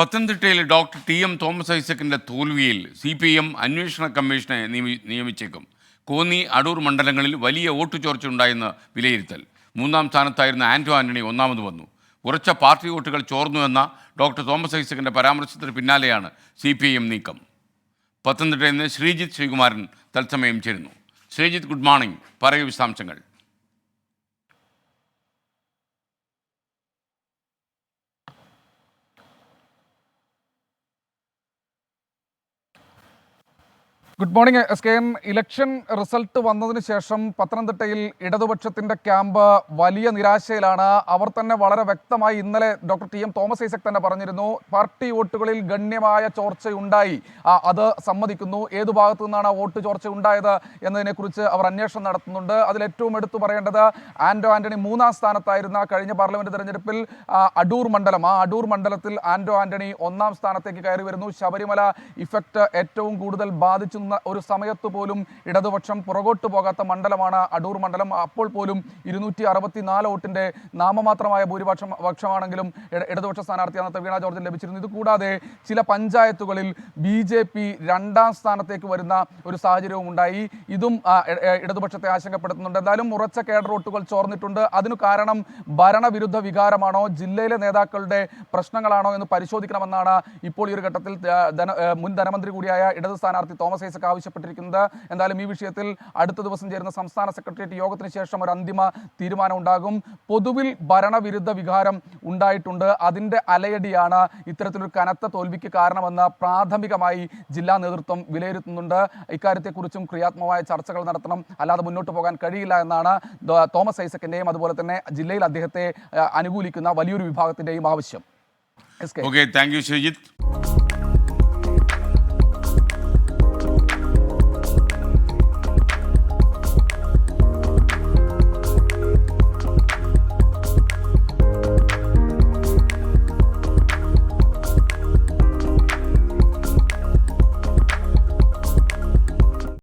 പത്തനംതിട്ടയിൽ doctor T M Thomas ഐസക്കിന്റെ തോൽവിയിൽ സി പി എം അന്വേഷണ കമ്മീഷനെ നിയമി- നിയമിച്ചേക്കും. കോന്നി അടൂർ മണ്ഡലങ്ങളിൽ വലിയ വോട്ട് ചോർച്ച ഉണ്ടായെന്ന് വിലയിരുത്തൽ. മൂന്നാം സ്ഥാനത്തായിരുന്ന ആന്റോ ആന്റണി ഒന്നാമത് വന്നു. ഉറച്ച പാർട്ടി വോട്ടുകൾ ചോർന്നുവെന്ന ഡോക്ടർ തോമസ് ഐസക്കിന്റെ പരാമർശത്തിന് പിന്നാലെയാണ് സി പി എം നീക്കം. പത്തനംതിട്ടയിൽ നിന്ന് ശ്രീജിത്ത് ശ്രീകുമാരൻ തത്സമയം ചേരുന്നു. Sreejith good morning. പറയൂ വിശദാംശങ്ങൾ. Good morning S K N election result വന്നതിന് ശേഷം പത്തനംതിട്ടയിൽ ഇടതുപക്ഷത്തിന്റെ ക്യാമ്പ് വലിയ നിരാശയിലാണ്. അവർ തന്നെ വളരെ വ്യക്തമായി ഇന്നലെ doctor T M Thomas Isaac തന്നെ പറഞ്ഞിരുന്നു പാർട്ടി വോട്ടുകളിൽ ഗണ്യമായ ചോർച്ചയുണ്ടായി. അത് സമ്മതിക്കുന്നു. ഏതു ഭാഗത്തു നിന്നാണ് വോട്ട് ചോർച്ച ഉണ്ടായത് എന്നതിനെക്കുറിച്ച് അവർ അന്വേഷണം നടത്തുന്നുണ്ട്. അതിൽ ഏറ്റവും എടുത്തു പറയേണ്ടത് ആൻഡോ ആന്റണി മൂന്നാം സ്ഥാനത്തായിരുന്ന കഴിഞ്ഞ പാർലമെന്റ് തെരഞ്ഞെടുപ്പിൽ അടൂർ മണ്ഡലം. ആ അടൂർ മണ്ഡലത്തിൽ ആൻഡോ ആന്റണി ഒന്നാം സ്ഥാനത്തേക്ക് കയറി വരുന്നു. ശബരിമല ഇഫക്റ്റ് ഏറ്റവും കൂടുതൽ ബാധിച്ചു നിന്ന ഒരു സമയത്ത് പോലും ഇടതുപക്ഷം പുറകോട്ട് പോകാത്ത മണ്ഡലമാണ് അടൂർ മണ്ഡലം. അപ്പോൾ പോലും ഇരുന്നൂറ്റി അറുപത്തിനാല് വോട്ടിന്റെ നാമമാത്രമായ ഭൂരിപക്ഷം പക്ഷമാണെങ്കിലും ഇടതുപക്ഷ സ്ഥാനാർത്ഥി അന്നത്തെ വീണ ജോർജിന് ലഭിച്ചിരുന്നു. ഇത് കൂടാതെ ചില പഞ്ചായത്തുകളിൽ ബി ജെ പി രണ്ടാം സ്ഥാനത്തേക്ക് വരുന്ന ഒരു സാഹചര്യവും ഉണ്ടായി. ഇതും ഇടതുപക്ഷത്തെ ആശങ്കപ്പെടുത്തുന്നുണ്ട്. എന്തായാലും ഉറച്ച കേഡർ വോട്ടുകൾ ചോർന്നിട്ടുണ്ട്. അതിനു കാരണം ഭരണവിരുദ്ധ വികാരമാണോ ജില്ലയിലെ നേതാക്കളുടെ പ്രശ്നങ്ങളാണോ എന്ന് പരിശോധിക്കണമെന്നാണ് ഇപ്പോൾ ഈ ഒരു ഘട്ടത്തിൽ മുൻ ധനമന്ത്രി കൂടിയായ ഇടത് സ്ഥാനാർത്ഥി തോമസ് ഐസക് ആവശ്യപ്പെട്ടിരിക്കുന്നത്. എന്തായാലും ഈ വിഷയത്തിൽ അടുത്ത ദിവസം ചേരുന്ന സംസ്ഥാന സെക്രട്ടേറിയറ്റ് യോഗത്തിന് ശേഷം ഒരു അന്തിമ തീരുമാനം ഉണ്ടാകും. പൊതുവിൽ ഭരണവിരുദ്ധ വികാരം ഉണ്ടായിട്ടുണ്ട്. അതിന്റെ അലയടിയാണ് ഇത്തരത്തിലൊരു കനത്ത തോൽവിക്ക് കാരണമെന്ന് പ്രാഥമികമായി ജില്ലാ നേതൃത്വം വിലയിരുത്തുന്നുണ്ട്. ഇക്കാര്യത്തെക്കുറിച്ചും ക്രിയാത്മകമായ ചർച്ചകൾ നടത്തണം. അല്ലാതെ മുന്നോട്ട് പോകാൻ കഴിയില്ല എന്നാണ് തോമസ് ഐസക്കിന്റെയും അതുപോലെ തന്നെ ജില്ലയിൽ അദ്ദേഹത്തെ അനുകൂലിക്കുന്ന വലിയൊരു വിഭാഗത്തിന്റെയും ആവശ്യം. Okay thank you Sreejith